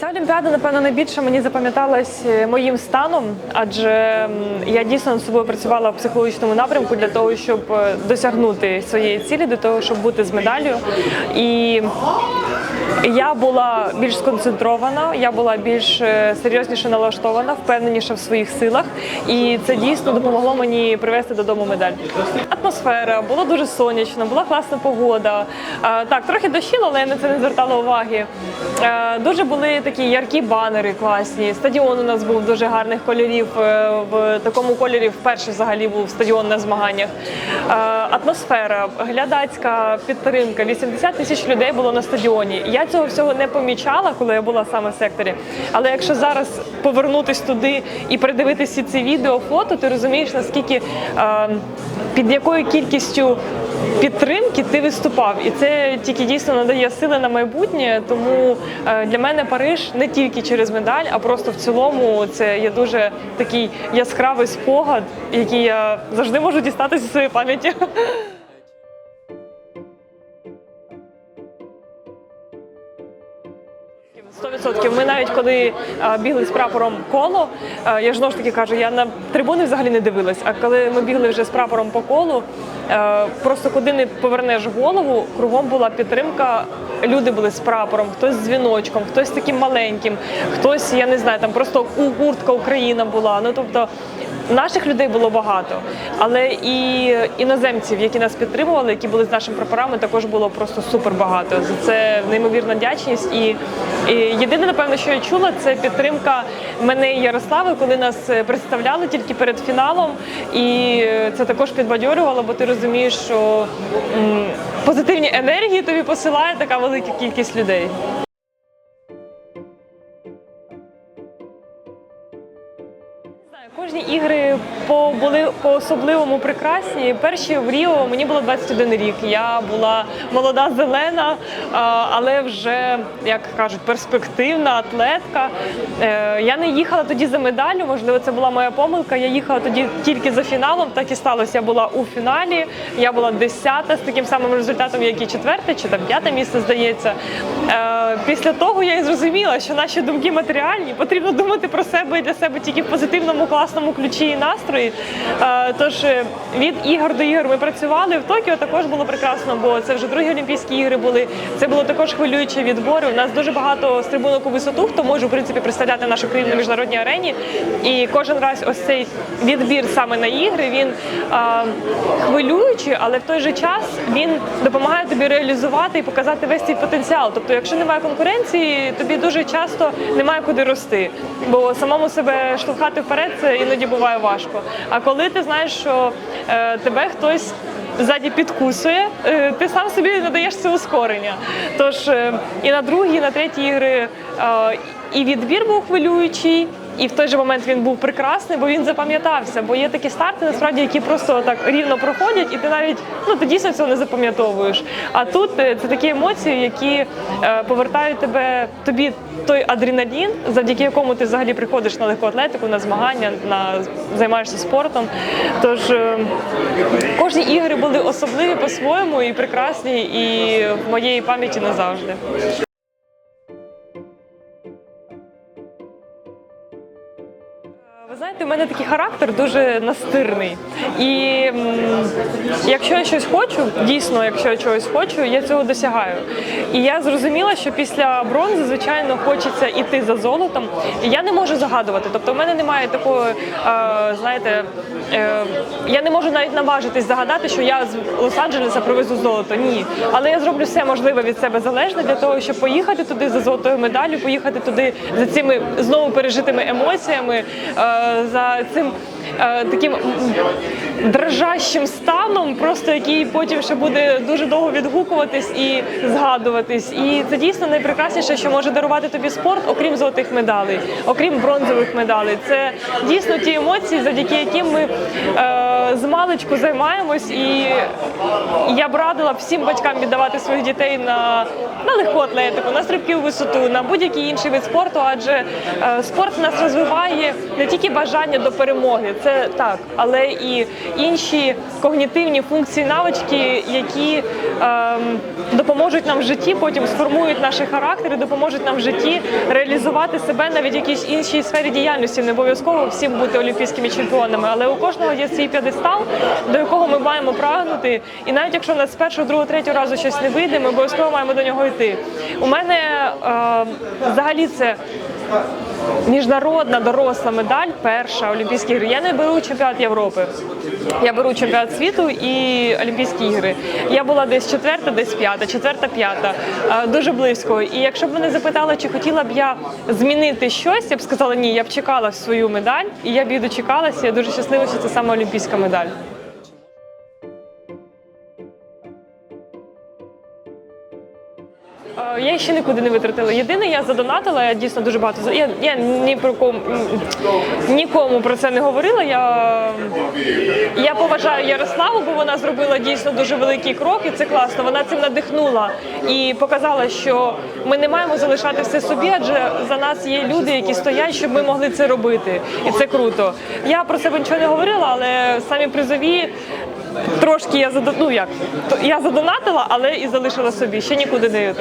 Ця олімпіада, напевно, найбільше мені запам'яталась е, моїм станом, адже я дійсно над собою працювала в психологічному напрямку для того, щоб е, досягнути своєї цілі, для того, щоб бути з медаллю. І я була більш сконцентрована, я була більш е, серйозніше налаштована, впевненіша в своїх силах, і це дійсно допомогло мені привезти додому медаль. Атмосфера було дуже сонячно, була класна погода. Е, Так, трохи дощило, але я на це не звертала уваги. Е, Дуже були такі яркі банери класні. Стадіон у нас був дуже гарних кольорів. В такому кольорі вперше взагалі був стадіон на змаганнях. Атмосфера, глядацька підтримка. 80 тисяч людей було на стадіоні. Я цього всього не помічала, коли я була саме в секторі. Але якщо зараз повернутись туди і передивитися ці відео, фото, ти розумієш, наскільки е, під якою кількістю підтримки ти виступав, і це тільки дійсно надає сили на майбутнє. Тому е, для мене Париж не тільки через медаль, а просто в цілому це є дуже такий яскравий спогад, який я завжди можу дістати зі своєї пам'яті. 100%. Ми навіть коли бігли з прапором коло, я ж знову ж таки кажу, я на трибуни взагалі не дивилась. А коли ми бігли вже з прапором по колу, просто куди не повернеш голову, кругом була підтримка. Люди були з прапором, хтось з дзвіночком, хтось таким маленьким, хтось, я не знаю, там просто куртка Україна була. Ну тобто Наших людей було багато, але і іноземців, які нас підтримували, які були з нашими прапорами, також було просто супер багато. За це неймовірна вдячність. І, і єдине, напевно, що я чула, це підтримка мене і Ярослави, коли нас е, представляли тільки перед фіналом. І е, це також підбадьорювало, бо ти розумієш, що м, позитивні енергії тобі посилає така велика кількість людей. Ігри по були по особливому прекрасні. Перші в Ріо мені було 21 рік. Я була молода зелена, але вже як кажуть, перспективна атлетка. Е, Я не їхала тоді за медаллю. Можливо, це була моя помилка. Я їхала тоді тільки за фіналом. Так і сталося. Я була у фіналі. Я була десята з таким самим результатом, як і четверте, чи там п'яте місце здається. Е, Після того я і зрозуміла, що наші думки матеріальні. Потрібно думати про себе і для себе тільки в позитивному, класному ключі і настрої. Е, Тож е, від ігор до ігор ми працювали в Токіо. Також було прекрасно, бо це вже другі Олімпійські ігри були. Це було також хвилюючі відбори. У нас дуже багато стрибунок у висоту, хто може в принципі представляти нашу країну на міжнародній арені. І кожен раз ось цей відбір саме на ігри він е, хвилюючий, але в той же час він допомагає тобі реалізувати і показати весь цей потенціал. Тобто, якщо немає конкуренції, тобі дуже часто немає куди рости, бо самому себе штовхати вперед це іноді буває важко. А коли ти знаєш, що е, тебе хтось ззаді підкусує, е, ти сам собі надаєш це ускорення. Тож е, і на другі, і на треті ігри е, і відбір був хвилюючий. І в той же момент він був прекрасний, бо він запам'ятався. Бо є такі старти, насправді, які просто так рівно проходять, і ти навіть ну ти дійсно цього не запам'ятовуєш. А тут е, це такі емоції, які е, повертають тебе тобі той адреналін, завдяки якому ти взагалі приходиш на легку атлетику, на змагання, на займаєшся спортом. Тож е, кожні ігри були особливі по-своєму і прекрасні, і в моєї пам'яті назавжди. В мене такий характер дуже настирний. І якщо я щось хочу, дійсно, якщо я чогось хочу, я цього досягаю. І я зрозуміла, що після бронзи, звичайно, хочеться іти за золотом. Я не можу загадувати. Тобто, в мене немає такого, е, знаєте, е, я не можу навіть наважитись загадати, що я з Лос-Анджелеса привезу золото. Ні. Але я зроблю все можливе від себе залежне для того, щоб поїхати туди за золотою медаллю, поїхати туди за цими знову пережитими емоціями, е, за цим таким дрожащим станом, просто який потім ще буде дуже довго відгукуватись і згадуватись. І це дійсно найпрекрасніше, що може дарувати тобі спорт, окрім золотих медалей, окрім бронзових медалей. Це дійсно ті емоції, завдяки яким ми е, з маличку займаємось. І я б радила всім батькам віддавати своїх дітей на, на легку атлетику, на стрибки у висоту, на будь-який інший вид спорту, адже е, спорт нас розвиває не тільки бажання до перемоги, це так, але і інші когнітивні функції, навички, які ем, допоможуть нам в житті, потім сформують наші характери, допоможуть нам в житті реалізувати себе навіть в якійсь іншій сфері діяльності. Не обов'язково всім бути олімпійськими чемпіонами, але у кожного є свій п'єдестал, до якого ми маємо прагнути. І навіть якщо в нас першого, другого, третього разу щось не вийде, ми обов'язково маємо до нього йти. У мене е, взагалі це. Міжнародна доросла медаль, перша Олімпійські ігри. Я не беру чемпіонат Європи. Я беру чемпіонат світу і Олімпійські ігри. Я була десь четверта, десь п'ята, четверта, п'ята, Е, дуже близько. І якщо б мене запитали, чи хотіла б я змінити щось, я б сказала ні, я б чекала свою медаль, і я б її дочекалася. Я дуже щаслива, що це саме Олімпійська медаль. Я ще нікуди не витратила. Єдине, я задонатила, я дійсно дуже багато Я, я ні про кому нікому про це не говорила. Я, я поважаю Ярославу, бо вона зробила дійсно дуже великий крок, і це класно. Вона цим надихнула і показала, що ми не маємо залишати все собі, адже за нас є люди, які стоять, щоб ми могли це робити. І це круто. Я про себе нічого не говорила, але самі призові. Трошки я задо... ну як я задонатила, але і залишила собі. Ще нікуди не.